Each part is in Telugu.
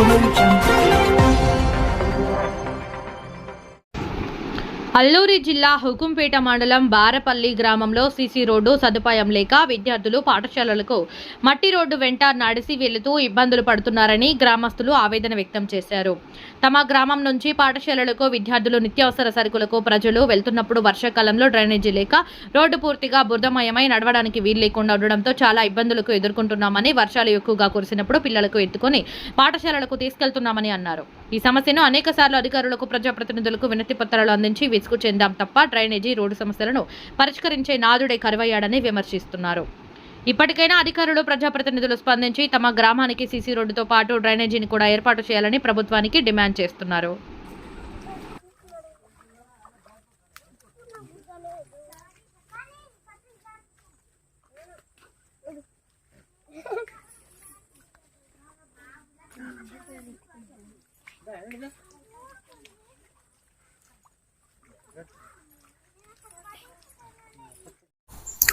Bulunacağım అల్లూరి జిల్లా హుకుంపేట మండలం బారపల్లి గ్రామంలో సీసీ రోడ్డు సదుపాయం లేక విద్యార్థులు పాఠశాలలకు మట్టి రోడ్డు వెంట నడిసి వెళుతూ ఇబ్బందులు పడుతున్నారని గ్రామస్తులు ఆవేదన వ్యక్తం చేశారు. తమ గ్రామం నుంచి పాఠశాలలకు విద్యార్థులు నిత్యావసర సరుకులకు ప్రజలు వెళ్తున్నప్పుడు వర్షాకాలంలో డ్రైనేజీ లేక రోడ్డు పూర్తిగా బురదమయమై నడవడానికి వీలు లేకుండా ఉండడంతో చాలా ఇబ్బందులకు ఎదుర్కొంటున్నామని వర్షాలు ఎక్కువగా కురిసినప్పుడు పిల్లలకు ఎత్తుకొని పాఠశాలలకు తీసుకెళ్తున్నామని అన్నారు. ఈ సమస్యను అనేక సార్లు అధికారులకు ప్రజాప్రతినిధులకు వినతి పత్రాలు అందించి విసుగు చెందాం తప్ప డ్రైనేజీ రోడ్డు సమస్యలను పరిష్కరించే నాదుడే కరువయ్యాడని విమర్శిస్తున్నారు. ఇప్పటికైనా అధికారులు ప్రజాప్రతినిధులు స్పందించి తమ గ్రామానికి సీసీ రోడ్డుతో పాటు డ్రైనేజీని కూడా ఏర్పాటు చేయాలని ప్రభుత్వానికి డిమాండ్ చేస్తున్నారు.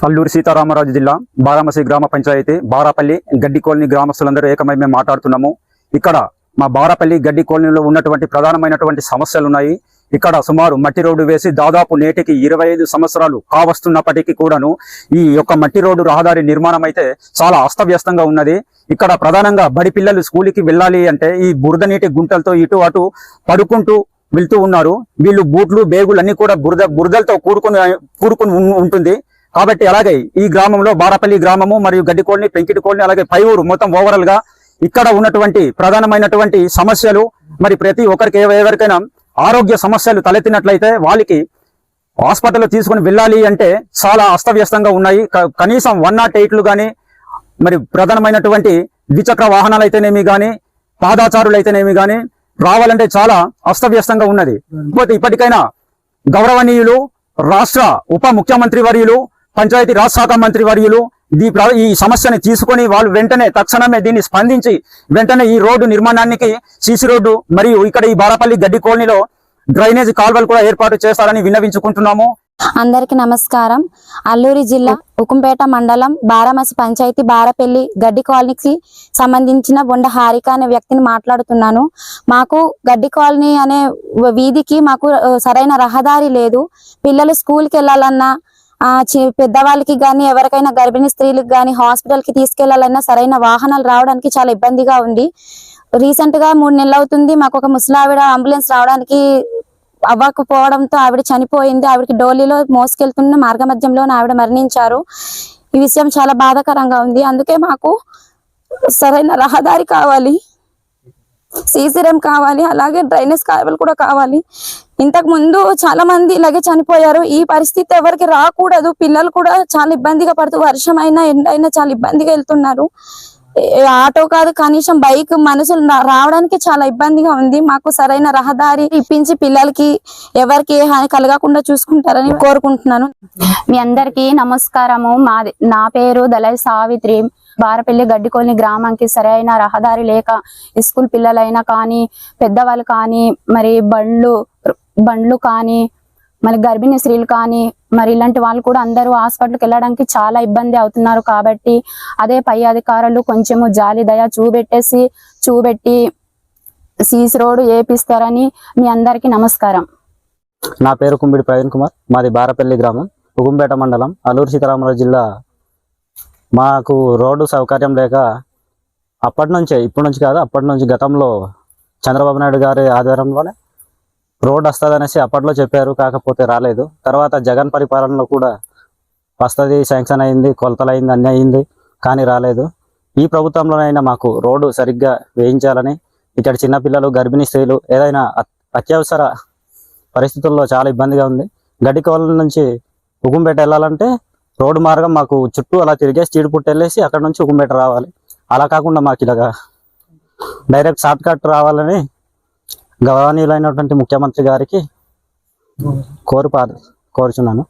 అల్లూరి సీతారామరాజు జిల్లా బారామసి గ్రామ పంచాయతీ బారాపల్లి గడ్డి కాలనీ గ్రామస్తులందరూ ఏకమై మేము మాట్లాడుతున్నాము. ఇక్కడ మా బారాపల్లి గడ్డి కాలనీలో ఉన్నటువంటి ప్రధానమైనటువంటి సమస్యలు ఉన్నాయి ఇక్కడ సుమారు మట్టి రోడ్డు వేసి దాదాపు నేటికి ఇరవై ఐదు సంవత్సరాలు కావస్తున్నప్పటికీ కూడాను ఈ యొక్క మట్టి రోడ్డు రహదారి నిర్మాణం అయితే చాలా అస్తవ్యస్తంగా ఉన్నది. ఇక్కడ ప్రధానంగా బడి పిల్లలు స్కూల్కి వెళ్ళాలి అంటే ఈ బురద నీటి గుంటలతో ఇటు అటు పడుకుంటూ వెళ్తూ ఉన్నారు. వీళ్ళు బూట్లు బేగులు అన్ని కూడా బురద బురదలతో కూడుకుని కూడుకుని ఉంటుంది. కాబట్టి అలాగే ఈ గ్రామంలో బారపల్లి గ్రామము మరియు గడ్డి కోళ్ళని పెంకిటి కోళ్ళని అలాగే పై ఊరు మొత్తం ఓవరాల్గా ఇక్కడ ఉన్నటువంటి ప్రధానమైనటువంటి సమస్యలు. మరి ప్రతి ఒక్కరికి ఎవరికైనా ఆరోగ్య సమస్యలు తలెత్తినట్లయితే వాళ్ళకి హాస్పిటల్ తీసుకుని వెళ్ళాలి అంటే చాలా అస్తవ్యస్తంగా ఉన్నాయి. కనీసం వన్ నాట్ ఎయిట్లు కానీ మరి ప్రధానమైనటువంటి ద్విచక్ర వాహనాలు అయితేనేమి కానీ పాదాచారులు అయితేనేమి కానీ రావాలంటే చాలా అస్తవ్యస్తంగా ఉన్నది. కాకపోతే ఇప్పటికైనా గౌరవనీయులు రాష్ట్ర ఉప ముఖ్యమంత్రి వర్యులు పంచాయతీ రాజ్ శాఖ మంత్రి వర్యులు ఈ ఈ సమస్యని తీసుకొని వాళ్ళు వెంటనే తక్షణమే దీన్ని స్పందించి వెంటనే ఈ రోడ్డు నిర్మాణానికి సీసీ రోడ్డు మరియు ఇక్కడ ఈ బారపల్లి గడ్డి కాలనీలో డ్రైనేజ్ కాల్వలు కూడా ఏర్పాటు చేస్తారని విన్నవించుకుంటున్నాము. అందరికి నమస్కారం. అల్లూరి జిల్లా ఉకుంపేట మండలం బారామసి పంచాయతీ బారపల్లి గడ్డి కాలనీకి సంబంధించిన బొండ హారిక అనే వ్యక్తిని మాట్లాడుతున్నాను. మాకు గడ్డి కాలనీ అనే వీధికి మాకు సరైన రహదారి లేదు. పిల్లలు స్కూల్కి వెళ్ళాలన్నా ఆ పెద్దవాళ్ళకి కానీ ఎవరికైనా గర్భిణీ స్త్రీలకు కానీ హాస్పిటల్కి తీసుకెళ్ళాలన్నా సరైన వాహనాలు రావడానికి చాలా ఇబ్బందిగా ఉంది. రీసెంట్గా మూడు నెలలు అవుతుంది మాకు ఒక ముసలావిడ అంబులెన్స్ రావడానికి అవ్వకపోవడంతో ఆవిడ చనిపోయింది. ఆవిడకి డోలీలో మోసుకెళ్తున్న మార్గ మధ్యంలో ఆవిడ మరణించారు. ఈ విషయం చాలా బాధాకరంగా ఉంది. అందుకే మాకు సరైన రహదారి కావాలి. సీసీరం కావాలి. అలాగే డ్రైనేజ్ కావాలి కూడా కావాలి. ఇంతకు ముందు చాలా మంది ఇలాగే చనిపోయారు. ఈ పరిస్థితి ఎవరికి రాకూడదు. పిల్లలు కూడా చాలా ఇబ్బందిగా పడుతూ వర్షం అయినా ఎండ అయినా చాలా ఇబ్బందిగా వెళ్తున్నారు. ఆటో కాదు కనీసం బైక్ మనుషులు రావడానికి చాలా ఇబ్బందిగా ఉంది. మాకు సరైన రహదారి ఇప్పించి పిల్లలకి ఎవరికి ఏ హాని కలగకుండా చూసుకుంటారని కోరుకుంటున్నాను. మీ అందరికి నమస్కారము. మాది నా పేరు దళై సావిత్రి. బారపల్లి గడ్డికోలిని గ్రామానికి సరైన రహదారి లేక స్కూల్ పిల్లలైనా కానీ పెద్దవాళ్ళు కానీ మరి బండ్లు బండ్లు కానీ మరి గర్భిణీ స్త్రీలు కానీ మరి ఇలాంటి వాళ్ళు కూడా అందరూ హాస్పిటల్కి వెళ్ళడానికి చాలా ఇబ్బంది అవుతున్నారు కాబట్టి అదే పై అధికారులు కొంచెము జాలి దయ చూపెట్టేసి చూపెట్టి సీసీ రోడ్డు వేపిస్తారని మీ అందరికీ నమస్కారం. నా పేరు కుంబిడి ప్రవీణ్ కుమార్ మాది బారపల్లి గ్రామం ఉగుంపేట మండలం అల్లూరు సీతారామరాజు జిల్లా. మాకు రోడ్డు సౌకర్యం లేక అప్పటి నుంచే ఇప్పటి నుంచి కాదు అప్పటి నుంచి గతంలో చంద్రబాబు నాయుడు గారి ఆధ్వర్యంలోనే రోడ్ వస్తుందనేసి అప్పట్లో చెప్పారు కాకపోతే రాలేదు. తర్వాత జగన్ పరిపాలనలో కూడా వస్తుంది శాంక్షన్ అయింది కొలతలు అయింది అన్నీ అయింది కానీ రాలేదు. ఈ ప్రభుత్వంలోనైనా మాకు రోడ్డు సరిగ్గా వేయించాలని ఇక్కడ చిన్నపిల్లలు గర్భిణీ స్త్రీలు ఏదైనా అత్యవసర పరిస్థితుల్లో చాలా ఇబ్బందిగా ఉంది. గడ్డికోల నుంచి ఉగుంపేట వెళ్ళాలంటే రోడ్డు మార్గం మాకు చుట్టూ అలా తిరిగేసి చీడిపుట్టు వెళ్ళేసి అక్కడ నుంచి ఉగుంపేట రావాలి. అలా కాకుండా మాకు ఇలాగా డైరెక్ట్ షార్ట్ కట్ రావాలని గౌరవనీయులైనటువంటి ముఖ్యమంత్రి గారికి కోరు కోరుచున్నాను.